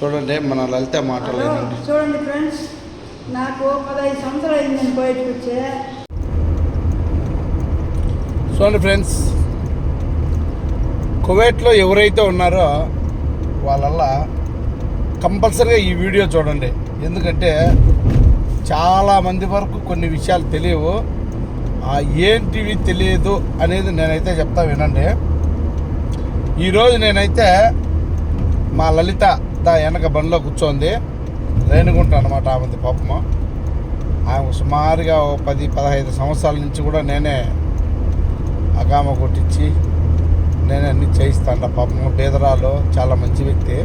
చూడండి మన లలిత మాటలు హలో, వినండి చూడండి ఫ్రెండ్స్ నాకు పదహైదు సంవత్సరాలు అయింది నేను బయటకు వచ్చే. చూడండి ఫ్రెండ్స్ కువైట్లో ఎవరైతే ఉన్నారో వాళ్ళల్లా కంపల్సరీగా ఈ వీడియో చూడండి. ఎందుకంటే చాలా మంది వరకు కొన్ని విషయాలు తెలియవు. ఆ ఏంటివి తెలియదు అనేది నేనైతే చెప్తా వినండి. ఈరోజు నేనైతే మా లలిత దా వెనక బండిలో కూర్చోంది. రేణుగుంట అనమాట ఆమెది పాపము. ఆమె సుమారుగా ఓ పది పదహైదు సంవత్సరాల నుంచి కూడా నేనే అగామ కొట్టించి నేనే అన్ని చేయిస్తాను పాపము. బేదరాలు చాలా మంచి వ్యక్తి.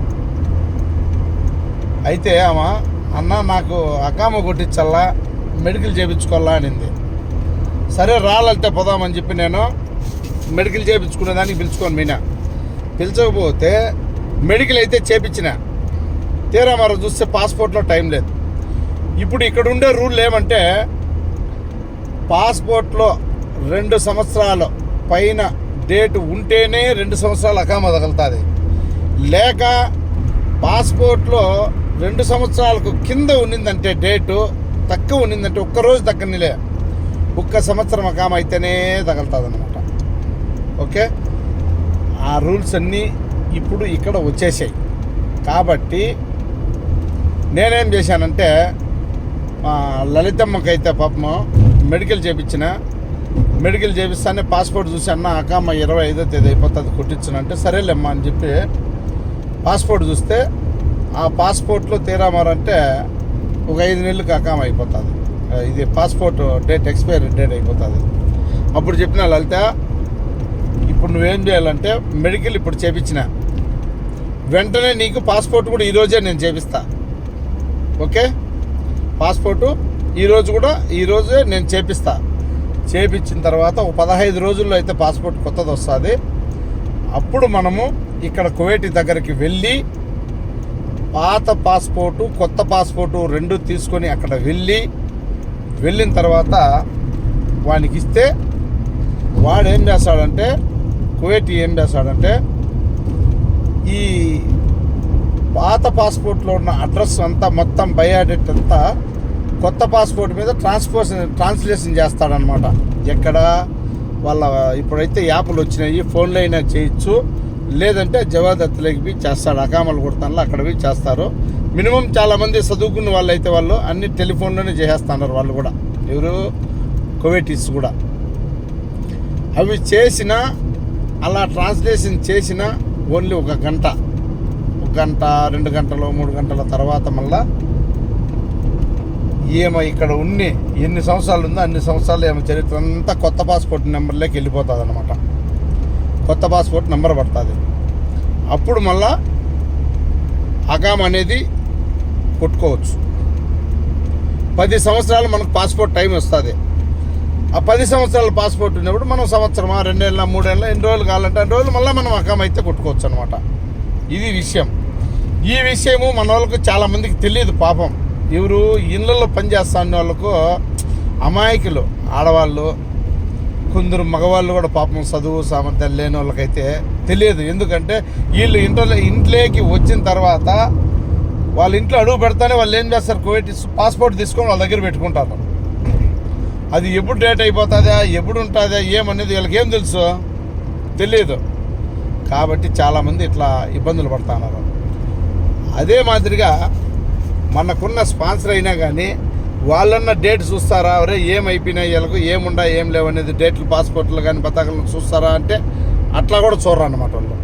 అయితే ఆమె అన్న నాకు అకామ కొట్టించల్లా మెడికల్ చేయించుకోవాలా అనింది. సరే రాలంటే పోదామని చెప్పి నేను మెడికల్ చేయించుకునేదానికి పిలుచుకోను మీనా. పిలిచకపోతే మెడికల్ అయితే చేపించిన. తీరా మరి చూస్తే పాస్పోర్ట్లో టైం లేదు. ఇప్పుడు ఇక్కడ ఉండే రూల్ ఏమంటే పాస్పోర్ట్లో రెండు సంవత్సరాలు పైన డేట్ ఉంటేనే రెండు సంవత్సరాలు అకామ తగులుతుంది. లేక పాస్పోర్ట్లో రెండు సంవత్సరాలకు కింద ఉన్నిందంటే డేటు తక్కువ ఉన్నిందంటే ఒక్కరోజు తగ్గనిలే ఒక్క సంవత్సరం అకామ అయితేనే తగులుతుంది అనమాట ఓకే? ఆ రూల్స్ అన్నీ ఇప్పుడు ఇక్కడ వచ్చేసాయి. కాబట్టి నేనేం చేశానంటే లలితమ్మకైతే పాపము మెడికల్ చేపించిన మెడికల్ చేపిస్తానే పాస్పోర్ట్ చూసి అన్న అక్కమ్మ ఇరవై ఐదో తేదీ అయిపోతుంది కొట్టించనంటే సరేలేమ్మా అని చెప్పి పాస్పోర్ట్ చూస్తే ఆ పాస్పోర్ట్లో తీరామారంటే ఒక ఐదు నెలలకు అకామ అయిపోతుంది. ఇది పాస్పోర్ట్ డేట్ ఎక్స్పైరీ డేట్ అయిపోతుంది. అప్పుడు చెప్పిన లలిత ఇప్పుడు నువ్వేం చేయాలంటే మెడికల్ ఇప్పుడు చేపించినా వెంటనే నీకు పాస్పోర్ట్ కూడా ఈరోజే నేను చేపిస్తా. ఓకే? పాస్పోర్టు ఈరోజు కూడా ఈరోజే నేను చేపిస్తా. చేపించిన తర్వాత ఒక పదహైదు రోజుల్లో అయితే పాస్పోర్ట్ కొత్తది వస్తుంది. అప్పుడు మనము ఇక్కడ కువైట్ దగ్గరికి వెళ్ళి పాత పాస్పోర్టు కొత్త పాస్పోర్టు రెండు తీసుకొని అక్కడ వెళ్ళి వెళ్ళిన తర్వాత వానికి ఇస్తే వాడు ఏం చేస్తాడంటే కువైట్ ఏం చేస్తాడంటే ఈ పాత పాస్పోర్ట్లో ఉన్న అడ్రస్ అంతా మొత్తం బయోడేట్ అంతా కొత్త పాస్పోర్ట్ మీద ట్రాన్స్పోర్ట్ ట్రాన్స్లేషన్ చేస్తాడనమాట ఎక్కడ వాళ్ళ ఇప్పుడైతే యాప్లు వచ్చినాయి ఫోన్లో అయినా చేయొచ్చు. లేదంటే జవాదత్తులకి బి చేస్తాడు అకామలు కొడతాను అక్కడ బి చేస్తారు. మినిమం చాలామంది చదువుకున్న వాళ్ళు అయితే వాళ్ళు అన్ని టెలిఫోన్లోనే చేసేస్తున్నారు వాళ్ళు కూడా. ఎవరు? కోవేటీస్ కూడా. అవి చేసిన అలా ట్రాన్స్లేషన్ చేసిన ఓన్లీ ఒక గంట. గంట రెండు గంటలు మూడు గంటల తర్వాత మళ్ళా ఏమో ఇక్కడ ఉన్ని ఎన్ని సంవత్సరాలు ఉందో అన్ని సంవత్సరాలు ఏమో చరిత్ర అంతా కొత్త పాస్పోర్ట్ నెంబర్లోకి వెళ్ళిపోతుంది అనమాట కొత్త పాస్పోర్ట్ నెంబర్ పడుతుంది. అప్పుడు మళ్ళా అగామ్ అనేది కొట్టుకోవచ్చు. పది సంవత్సరాలు మనకు పాస్పోర్ట్ టైం వస్తుంది. ఆ పది సంవత్సరాల పాస్పోర్ట్ ఉన్నప్పుడు మనం సంవత్సరమా రెండేళ్ళ మూడేళ్ళ ఎన్ని రోజులు కావాలంటే అన్ని రోజులు మళ్ళీ మనం అకామ్ అయితే కొట్టుకోవచ్చు అనమాట ఇది విషయం. ఈ విషయము మన వాళ్ళకు చాలా మందికి తెలియదు పాపం. ఎవరు ఇళ్ళల్లో పనిచేస్తున్న వాళ్ళకు అమాయకులు ఆడవాళ్ళు కొందరు మగవాళ్ళు కూడా పాపం చదువు సామర్థ్యం లేని వాళ్ళకైతే తెలియదు. ఎందుకంటే వీళ్ళు ఇంట్లో ఇంట్లోకి వచ్చిన తర్వాత వాళ్ళ ఇంట్లో అడుగు పెడతానే వాళ్ళు ఏం చేస్తారు? కోవిడ్ పాస్పోర్ట్ తీసుకొని వాళ్ళ దగ్గర పెట్టుకుంటారు. అది ఎప్పుడు డేట్ అయిపోతుందా? ఎప్పుడు ఉంటుందా? ఏమనేది వీళ్ళకి ఏం తెలుసు? తెలియదు. కాబట్టి చాలామంది ఇట్లా ఇబ్బందులు పడుతున్నారు అదే మాదిరిగా మనకున్న స్పాన్సర్ అయినా కానీ వాళ్ళన్న డేట్ చూస్తారా? అరే ఏమైపోయినాయి? వీళ్ళకు ఏముండా? ఏం లేవు? అనేది డేట్లు పాస్పోర్ట్లు కానీ పతాకాలను చూస్తారా అంటే అట్లా కూడా చూడరు అన్నమాట వాళ్ళు.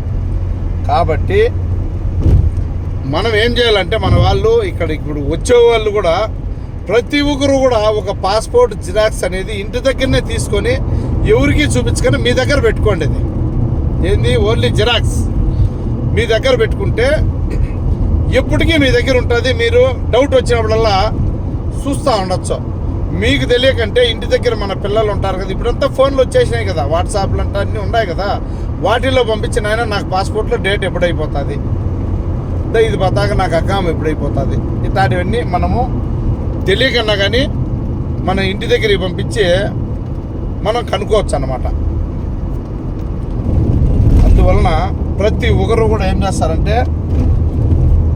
కాబట్టి మనం ఏం చేయాలంటే మన వాళ్ళు ఇక్కడ ఇప్పుడు వచ్చే వాళ్ళు కూడా ప్రతి ఒక్కరు కూడా ఒక పాస్పోర్ట్ జిరాక్స్ అనేది ఇంటి దగ్గరనే తీసుకొని ఎవరికి చూపించుకొని మీ దగ్గర పెట్టుకోండి ఇది ఏంది? Only xerox. మీ దగ్గర పెట్టుకుంటే ఎప్పటికీ మీ దగ్గర ఉంటుంది మీరు డౌట్ వచ్చినప్పుడల్లా చూస్తూ ఉండొచ్చు. మీకు తెలియకంటే ఇంటి దగ్గర మన పిల్లలు ఉంటారు కదా ఇప్పుడంతా ఫోన్లు వచ్చేసినాయి కదా వాట్సాప్లు అంటే అన్నీ ఉన్నాయి కదా వాటిల్లో పంపించిన ఆయన నాకు పాస్పోర్ట్లో డేట్ ఎప్పుడైపోతుంది? ఇది పతాక నాకు అకామ్ ఎప్పుడైపోతుంది? ఇట్లాంటివన్నీ మనము తెలియకన్నా కానీ మన ఇంటి దగ్గరికి పంపించి మనం కనుక్కోవచ్చు అన్నమాట అందువలన ప్రతి ఒక్కరు కూడా ఏం చేస్తారంటే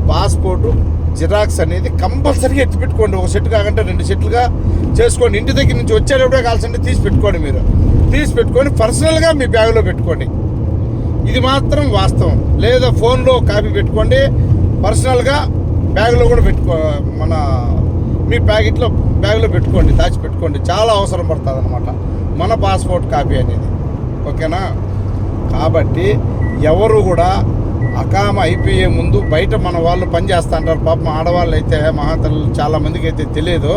పాస్పోర్టు జిరాక్స్ అనేది కంపల్సరీగా ఎత్తి పెట్టుకోండి ఒక సెట్ కాకుండా రెండు సెట్లుగా చేసుకోండి. ఇంటి దగ్గర నుంచి వచ్చేటప్పుడే కావాల్సింటే తీసి పెట్టుకోండి మీరు. తీసి పెట్టుకొని పర్సనల్గా మీ బ్యాగ్లో పెట్టుకోండి. ఇది మాత్రం వాస్తవం. లేదా ఫోన్లో కాపీ పెట్టుకోండి. పర్సనల్గా బ్యాగ్లో కూడా పెట్టుకో మన మీ ప్యాకెట్లో బ్యాగ్లో పెట్టుకోండి. దాచి పెట్టుకోండి. చాలా అవసరం పడుతుంది అనమాట మన పాస్పోర్ట్ కాపీ అనేది. ఓకేనా? కాబట్టి ఎవరు కూడా అకామ అయిపోయే ముందు బయట మన వాళ్ళు పనిచేస్తా అంటారు. పాపం ఆడవాళ్ళు అయితే మహాతలు చాలా మందికి అయితే తెలియదు.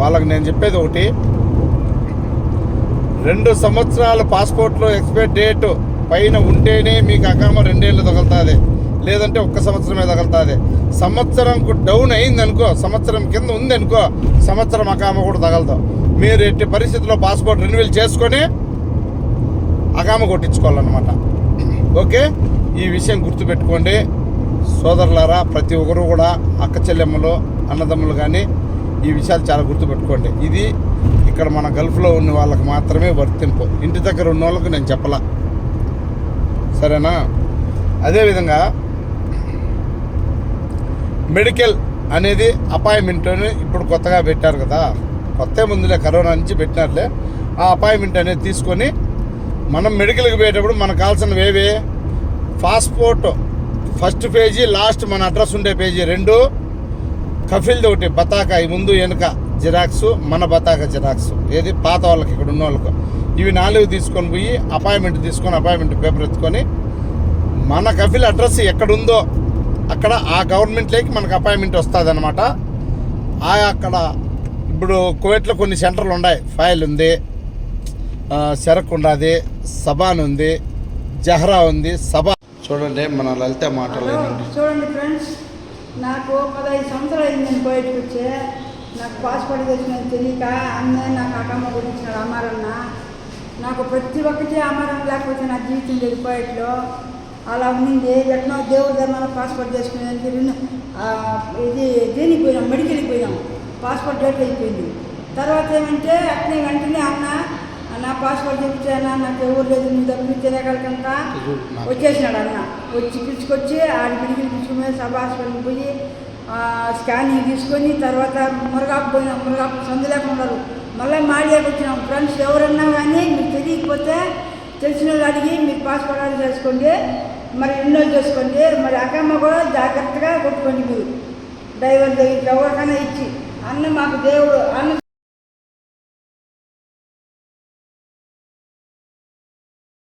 వాళ్ళకి నేను చెప్పేది ఒకటి. రెండు సంవత్సరాల పాస్పోర్ట్లో ఎక్స్పైర్ డేట్ పైన ఉంటేనే మీకు అకామ రెండేళ్ళు తగులుతుంది. లేదంటే ఒక్క సంవత్సరమే తగులుతుంది. సంవత్సరంకు డౌన్ అయింది అనుకో సంవత్సరం కింద ఉంది అనుకో సంవత్సరం అకామ కూడా తగలదు. మీరు ఎట్టి పరిస్థితుల్లో పాస్పోర్ట్ రెన్యువల్ చేసుకొని అకామ కొట్టించుకోవాలన్నమాట. ఓకే? ఈ విషయం గుర్తుపెట్టుకోండి. సోదరులారా ప్రతి ఒక్కరు కూడా అక్క చెల్లెమ్మలు అన్నదమ్ములు కానీ ఈ విషయాలు చాలా గుర్తుపెట్టుకోండి. ఇది ఇక్కడ మన గల్ఫ్లో ఉన్న వాళ్ళకి మాత్రమే వర్తింపు. ఇంటి దగ్గర ఉన్న వాళ్ళకి నేను చెప్పలా. సరేనా? అదేవిధంగా మెడికల్ అనేది అపాయింట్మెంట్ని ఇప్పుడు కొత్తగా పెట్టారు కదా. కొత్త ముందులే కరోనా నుంచి పెట్టినారులే. ఆ అపాయింట్మెంట్ అనేది తీసుకొని మనం మెడికల్కి పోయేటప్పుడు మనకు కావాల్సినవి ఏవి? పాస్పోర్ట్ ఫస్ట్ పేజీ లాస్ట్ మన అడ్రస్ ఉండే పేజీ రెండు. కఫిల్ది ఒకటి బతాకా ఈ ముందు వెనుక జిరాక్స్ మన బతాకా జిరాక్స్. ఏది? పాత వాళ్ళకి ఇక్కడ ఉన్న వాళ్ళకు. ఇవి నాలుగు తీసుకొని పోయి అపాయింట్మెంట్ తీసుకొని అపాయింట్మెంట్ పేపర్ ఎత్తుకొని మన కఫిల్ అడ్రస్ ఎక్కడుందో అక్కడ ఆ గవర్నమెంట్లోకి మనకు అపాయింట్మెంట్ వస్తుంది అనమాట ఆ అక్కడ ఇప్పుడు కువైట్లో కొన్ని సెంటర్లు ఉన్నాయి. ఫైల్ ఉంది ఆ, సెరక్ ఉన్నది సబాన్ ఉంది జహ్రా ఉంది సభ చూడండి మన లలిత మాటలు చూడండి ఫ్రెండ్స్ నాకు పదహైదు సంవత్సరాలు అయింది నేను బయటకు వచ్చే. నాకు పాస్పోర్ట్ తెచ్చినది తెలియక అన్నయ్య నాకు అకమ్మ గురించినాడు అమ్మారన్న నాకు ప్రతి ఒక్కటి అమ్మారం లేకపోతే నా జీవితం లేదు కోయట్లో అలా ఉండింది. ఎట్లా దేవుడి ధర్మాన పాస్పోర్ట్ చేసుకునేది రెండు ఇది దేనికి పోయినాం? మెడికల్కి పోయినాం. పాస్పోర్ట్ డేట్ అయిపోయింది. తర్వాత ఏమంటే అట్నే వెంటనే అన్న నా పాస్పోర్ట్ చెప్తానా నాకు ఎవరు లేదు నువ్వు తప్పించే రకాలకంట వచ్చేసినాడు అన్న. వచ్చి పిలుచుకొచ్చి ఆడి పిడికిలు పిలుచుకుని సభ హాస్పిటల్కి పోయి స్కానింగ్ తీసుకొని తర్వాత మురగాపు పోయినాం మురగాపు సందు లేకున్నారు మళ్ళీ మాడియాకి వచ్చినాం. ఫ్రెండ్స్ ఎవరన్నా కానీ మీకు తెలియకపోతే తెలిసిన వాళ్ళు అడిగి మీరు పాస్పోర్ట్ ఆర్డర్ చేసుకోండి. మరి ఎన్నోళ్ళు చేసుకోండి. మరి అక్కమ్మ కూడా జాగ్రత్తగా కొట్టుకోండి మీరు. డ్రైవర్ దగ్గర ఎవరికైనా ఇచ్చి. అన్న మాకు దేవుడు అన్న